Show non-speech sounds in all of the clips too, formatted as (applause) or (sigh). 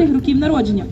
років народження.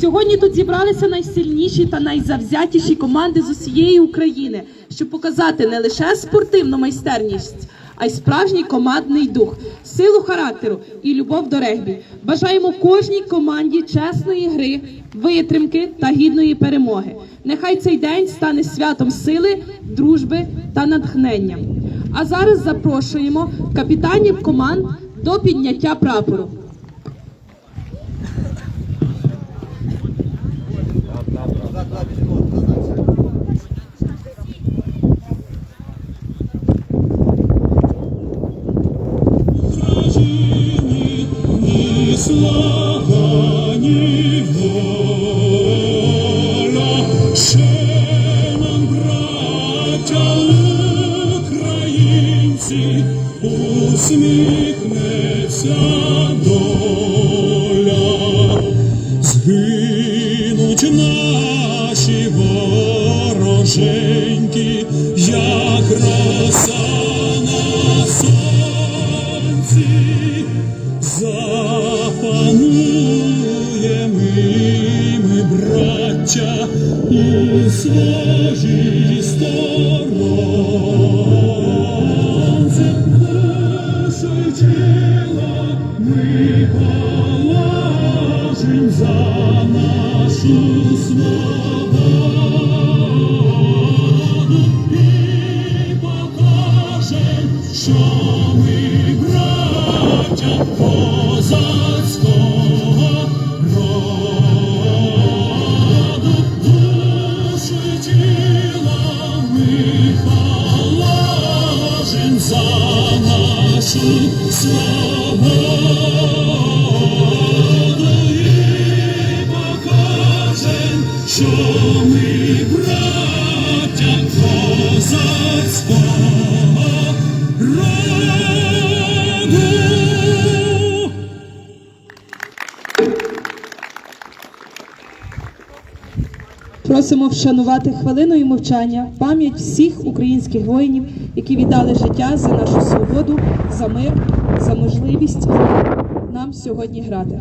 Сьогодні тут зібралися найсильніші та найзавзятіші команди з усієї України, щоб показати не лише спортивну майстерність, а й справжній командний дух, силу характеру і любов до регбі. Бажаємо кожній команді чесної гри, витримки та гідної перемоги. Нехай цей день стане святом сили, дружби та натхнення. А зараз запрошуємо капітанів команд до підняття прапору. Senhor. Своїй сторонці. Й тіло за нашу свободу Просимо вшанувати хвилиною мовчання пам'ять всіх українських воїнів, які віддали життя за нашу свободу, за мир, за можливість нам сьогодні грати.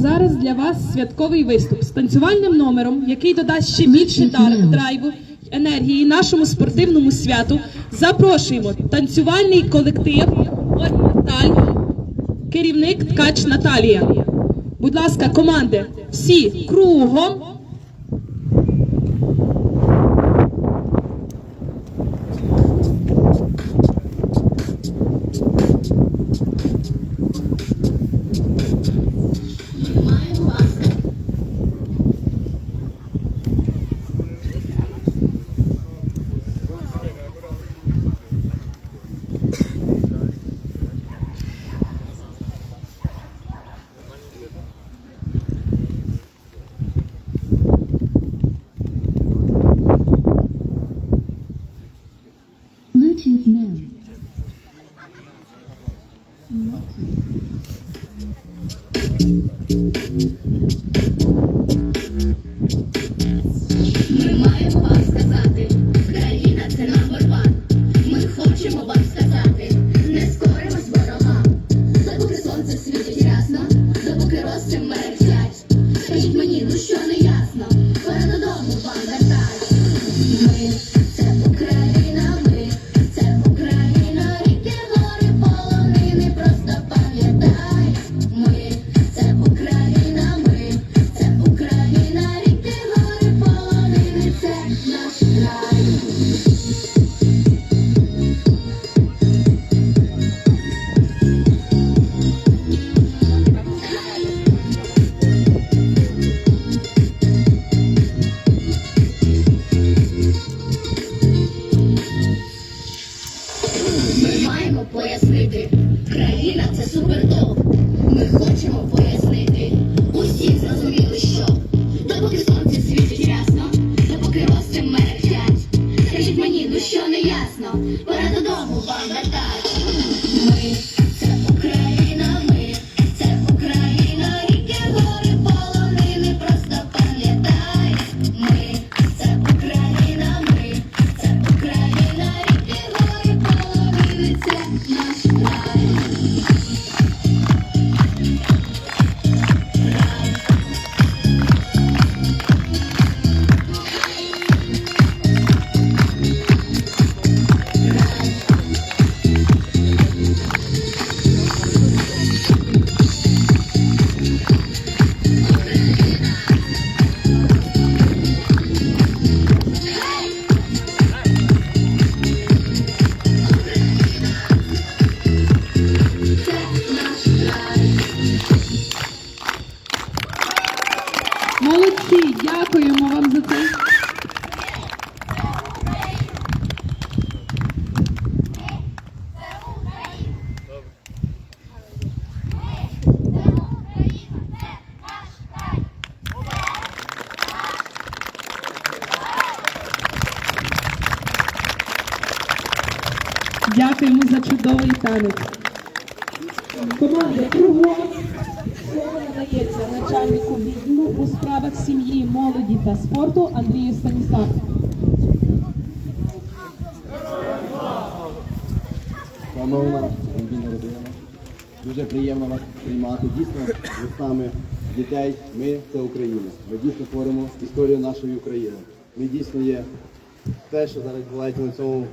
Зараз для вас святковий виступ з танцювальним номером, який додасть ще більше драйву, енергії нашому спортивному святу. Запрошуємо танцювальний колектив «Орнаменталь», керівник Ткач Наталія. Будь ласка, команди, всі кругом. Ми Шановна Ангіна родина, дуже приємно вас приймати. Дійсно, ви саме дітей, ми це Україна. Ми дійсно творимо історію нашої України. Ми дійсно є те, що зараз відбувається на цьому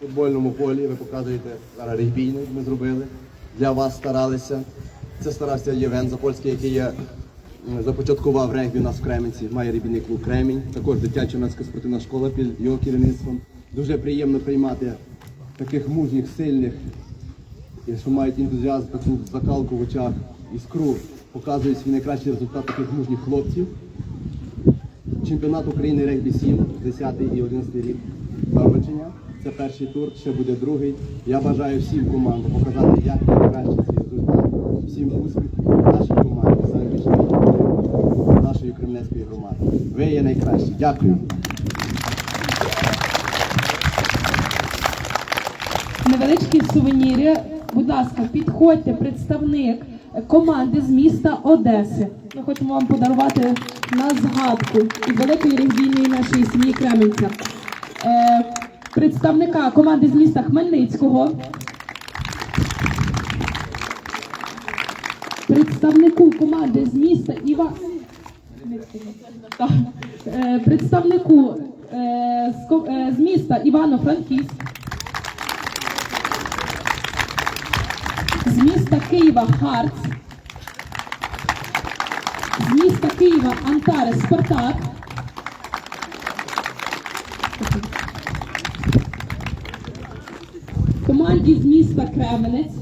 футбольному полі. Ви показуєте зараз регбійний, ми зробили. Для вас старалися. Це старався Євген Запольський, який є, започаткував регбі у нас в Кременці, має регбійний клуб Кремінь, також дитяча юнацька спортивна школа під його керівництвом. Дуже приємно приймати таких мужніх, сильних, що мають ентузіазм, таку закалку в очах, іскру, показують свій найкращий результат таких мужніх хлопців. Чемпіонат України регбі 7, 10 і 11 рік народження. Це перший тур, ще буде другий. Я бажаю всім командам показати як найкраще цей результат. Всім успіхів нашій команді, нашої Кремлівської громади. Ви є найкращі. Дякую. Невеличкі сувеніри. Будь ласка, підходьте, представник команди з міста Одеси. Ми хочемо вам подарувати на згадку і великої регбійної нашої сім'ї Кременця. Е, представника команди з міста Хмельницького. Представнику команди з міста Іва... Е, представнику е, е, з міста Івано-Франківськ. З міста Києва Харц. З міста Києва Антарес Спартак. Команді з міста Кременець.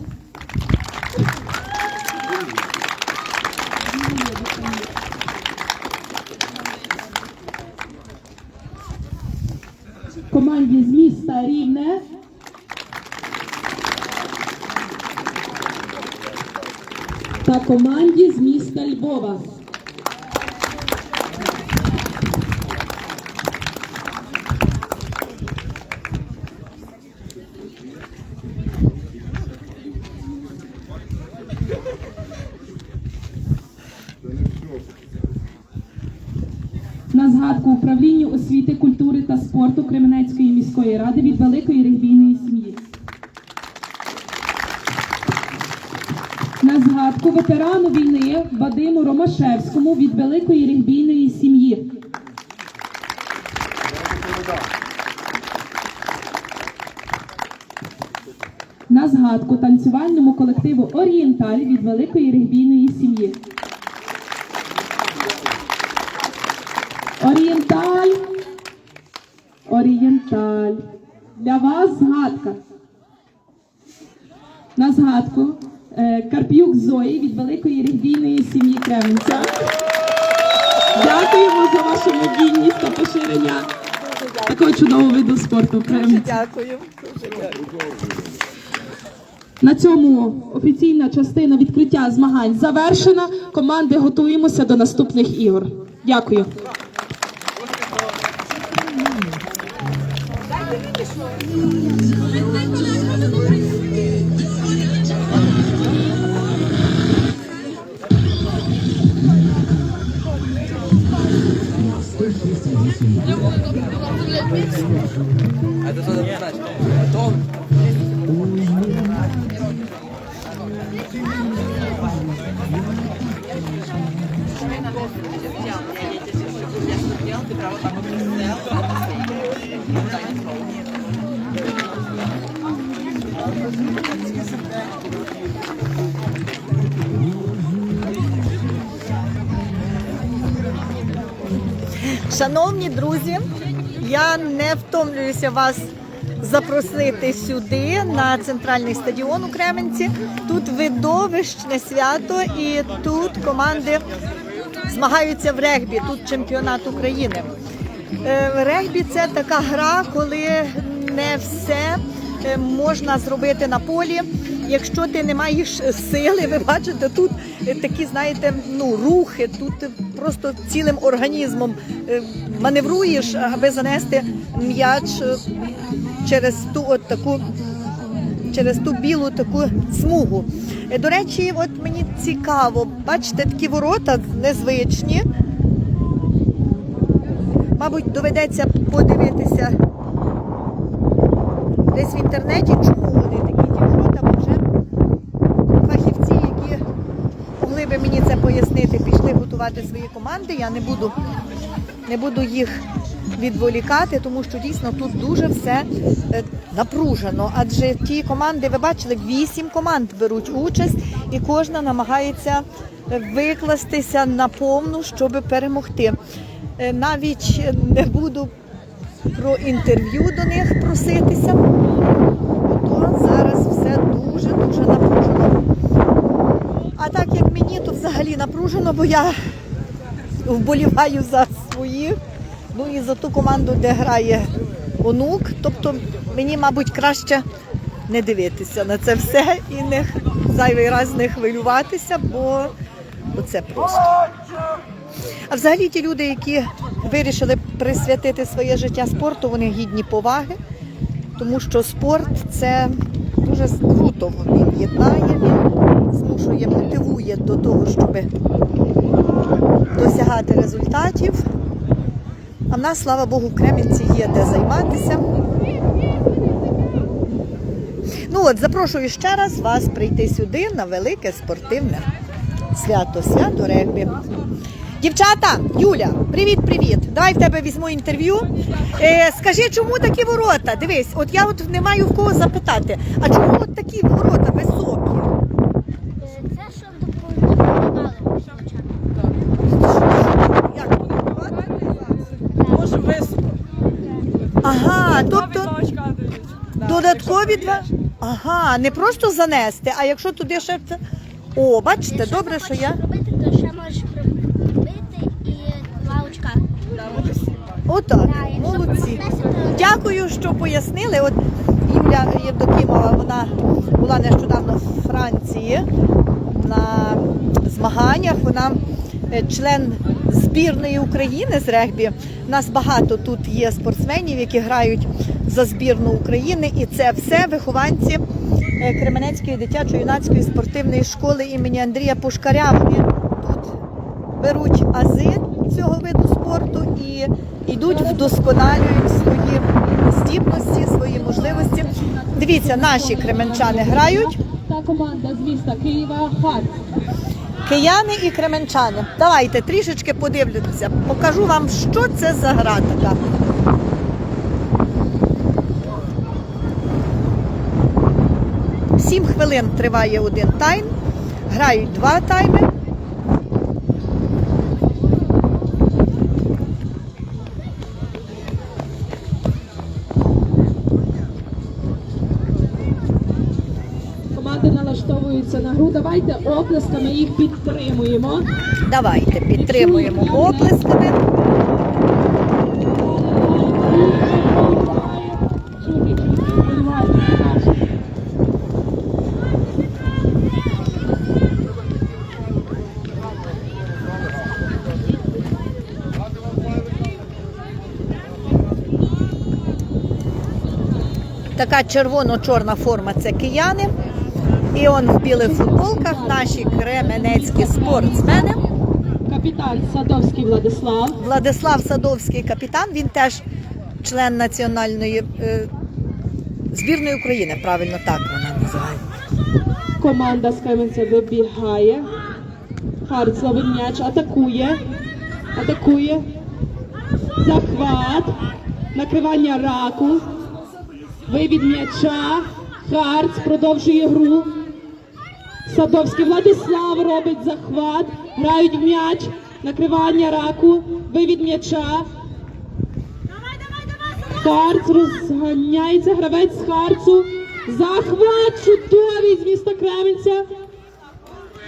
Команді з міста Рівне. Та команді з міста Львова. На згадку управлінню освіти, культури та спорту Кременецької міської ради від великої регбійної сім'ї. Ветерану війни Вадиму Ромашевському від великої регбійної сім'ї. На згадку танцювальному колективу Орієнталь від великої регбійної сім'ї. Орієнталь. Орієнталь. Для вас згадка. На згадку е, Карп'юк Зої від великої регбійної сім'ї Кременця. Дякуємо за вашу мобільність та поширення такого чудового виду спорту Дякую. Дуже дякую. На цьому офіційна частина відкриття змагань завершена. Команди готуємося до наступних ігор. Дякую. I don't know. Шановні друзі, я не втомлююся вас запросити сюди на центральний стадіон у Кременці. Тут видовищне свято, і тут команди змагаються в регбі. Тут чемпіонат України. Е, Регбі це така гра, коли не все е, можна зробити на полі. Якщо ти не маєш сили, ви бачите, тут такі, знаєте, ну рухи, тут просто цілим організмом е, маневруєш, аби занести м'яч е, через ту от таку через ту білу таку смугу. Е, До речі, от мені цікаво, бачите, такі ворота незвичні. Мабуть, доведеться подивитися десь в інтернеті, чому вони такі ті ворота, бо вже фахівці, які би мені це пояснити, пішли готувати свої команди. Я не буду, не буду їх відволікати, тому що дійсно тут дуже все е, напружено. Адже ті команди, ви бачили, вісім команд беруть участь, і кожна намагається викластися на повну, щоб перемогти. Е, Навіть не буду про інтерв'ю до них проситися, то зараз все дуже дуже напружено. А так як мені, то взагалі напружено, бо я вболіваю за своїх, ну і за ту команду, де грає онук. Тобто мені, мабуть, краще не дивитися на це все і не зайвий раз не хвилюватися, бо це просто. А взагалі ті люди, які вирішили присвятити своє життя спорту, вони гідні поваги, тому що спорт це дуже круто. Він єднає, він змушує, мотивує до того, щоб досягати результатів. А в нас, слава Богу, в Кремінці є де займатися. Ну от, запрошую ще раз вас прийти сюди на велике спортивне свято, свято регбі. Дівчата, Юля, привіт-привіт. Давай в тебе візьму інтерв'ю. Е, скажи, чому такі ворота? Дивись, от я от не маю в кого запитати. А чому от такі ворота високі? Це щоб допомагали спочатку. Як? Ага, тобто додаткові два. Ага, не просто занести, а якщо туди ще. це- О, бачите, добре, що я. Робити, то ще можеш пробити і два очка. Отак, молодці. Дякую, що пояснили. От Юля Євдокімова, вона була нещодавно в Франції на змаганнях. Вона е, член збірної України з регбі. У нас багато тут є спортсменів, які грають за збірну України, і це все вихованці е, Кременецької дитячо-юнацької спортивної школи імені Андрія Пушкаря. Вони тут беруть ази цього виду спорту і йдуть, вдосконалюють свої здібності, свої можливості. Дивіться, наші кременчани грають, Та команда з міста Києва Харт. кияни і кременчани. Давайте трішечки подивлюся, покажу вам, що це за гра така. Сім хвилин триває один тайм, грають два тайми. запрошується на гру. Давайте оплесками їх підтримуємо. Давайте підтримуємо оплесками. Така червоно-чорна форма це кияни. І он в білих футболках наші кременецькі спортсмени. Капітан Садовський Владислав. Владислав Садовський капітан, він теж член національної е, збірної України, правильно так вона називається. Команда з Кременця вибігає. Харц ловить м'яч, атакує. Атакує. Захват. Накривання раку. Вивід м'яча. Харц продовжує гру. Садовський Владислав робить захват. Грають в м'яч. Накривання раку. Вивід м'яча. Харц розганяється. Гравець з Харцу. Захват чудовий з міста Кременця.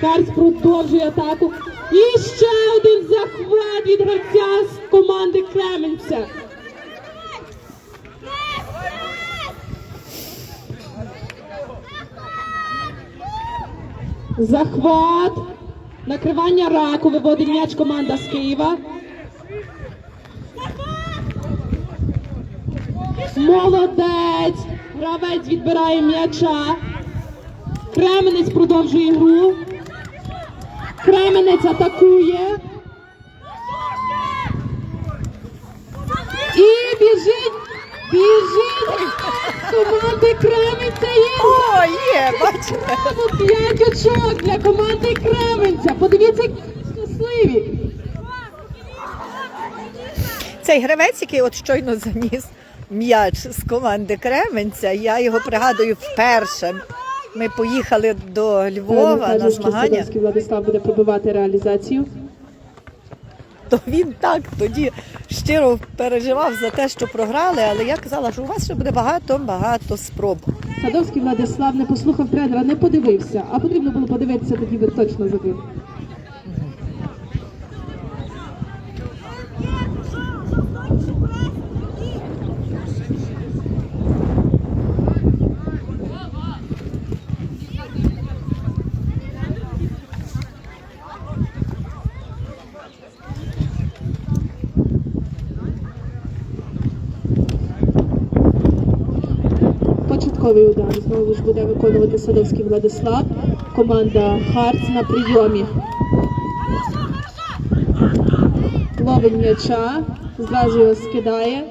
Харц продовжує атаку. І ще один захват від гравця з команди Кременця. Захват. Накривання раку виводить м'яч команда з Києва. Молодець! Гравець відбирає м'яча. Кременець продовжує гру. Кременець атакує. І біжить, команди Кременця є О, є, бачите. знову п'ять очок для команди Кременця. Подивіться, які щасливі. Цей гравець, який от щойно заніс м'яч з команди Кременця, я його пригадую вперше. Ми поїхали до Львова на змагання, Владислав буде пробивати реалізацію. то він так тоді щиро переживав за те, що програли, але я казала, що у вас ще буде багато-багато спроб. Садовський Владислав не послухав тренера, не подивився, а потрібно було подивитися, тоді би точно забив. Початковий удар знову ж буде виконувати Садовський Владислав. Команда Харц на прийомі. Ловить м'яча, зразу його скидає.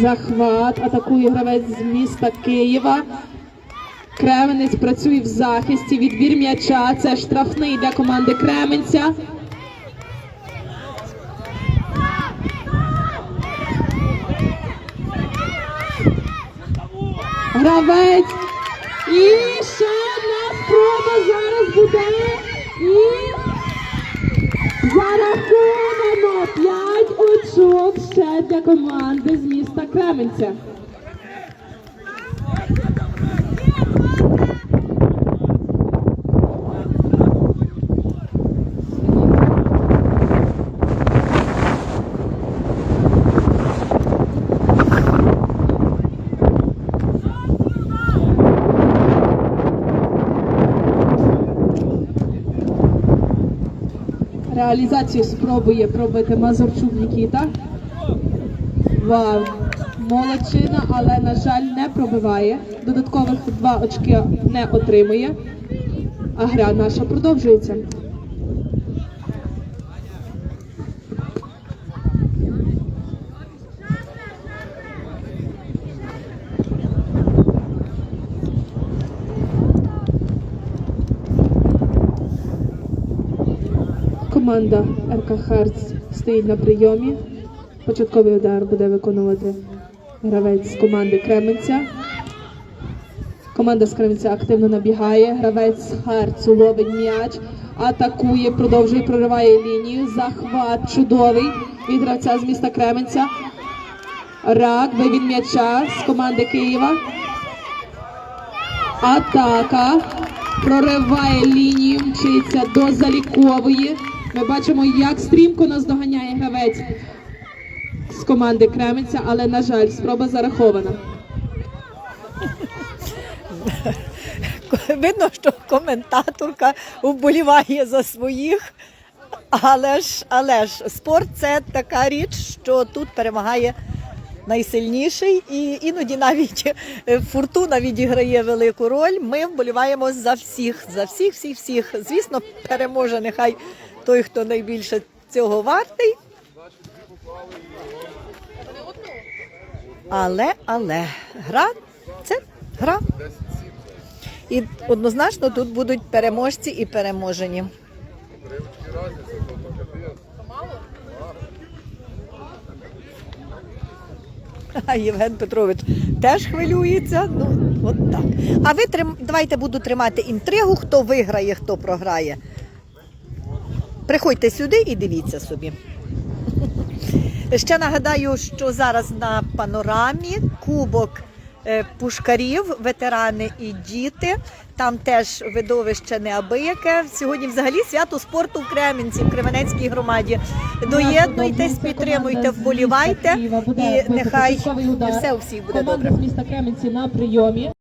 Захват, атакує гравець з міста Києва. Кременець працює в захисті. Відбір м'яча. Це штрафний для команди Кременця. Гравець. І ще одна спроба зараз буде. І зараховано 5 очок ще для команди з міста Кременця. Реалізацію спробує пробити Мазурчук Нікіта. Вау! Молодчина, але, на жаль, не пробиває. Додаткових два очки не отримує. А гра наша продовжується. Команда РК Харц стоїть на прийомі. Початковий удар буде виконувати гравець з команди Кременця. Команда з Кременця активно набігає. Гравець Харцу ловить м'яч, атакує, продовжує, прориває лінію. Захват чудовий від гравця з міста Кременця. Рак, вивід м'яча з команди Києва. Атака. Прориває лінію, мчиться до залікової. Ми бачимо, як стрімко нас доганяє гравець з команди Кременця, але, на жаль, спроба зарахована. (laughs) Видно, що коментаторка вболіває за своїх, Але ж, але ж спорт це така річ, що тут перемагає найсильніший, і іноді навіть е, фортуна відіграє велику роль. Ми вболіваємо за всіх, за всіх, всіх, всіх. Звісно, переможе нехай той, хто найбільше цього вартий. Але, але гра це гра. І однозначно тут будуть переможці і переможені. А Євген Петрович теж хвилюється. Ну, от так. А ви трим... давайте буду тримати інтригу, хто виграє, хто програє. Приходьте сюди і дивіться собі. Ще нагадаю, що зараз на панорамі кубок е, пушкарів, ветерани і діти. Там теж видовище неабияке. Сьогодні взагалі свято спорту в Кремінці, в Кременецькій громаді. Доєднуйтесь, підтримуйте, вболівайте, і нехай все у всіх буде добре. Команда з міста Кременці на прийомі.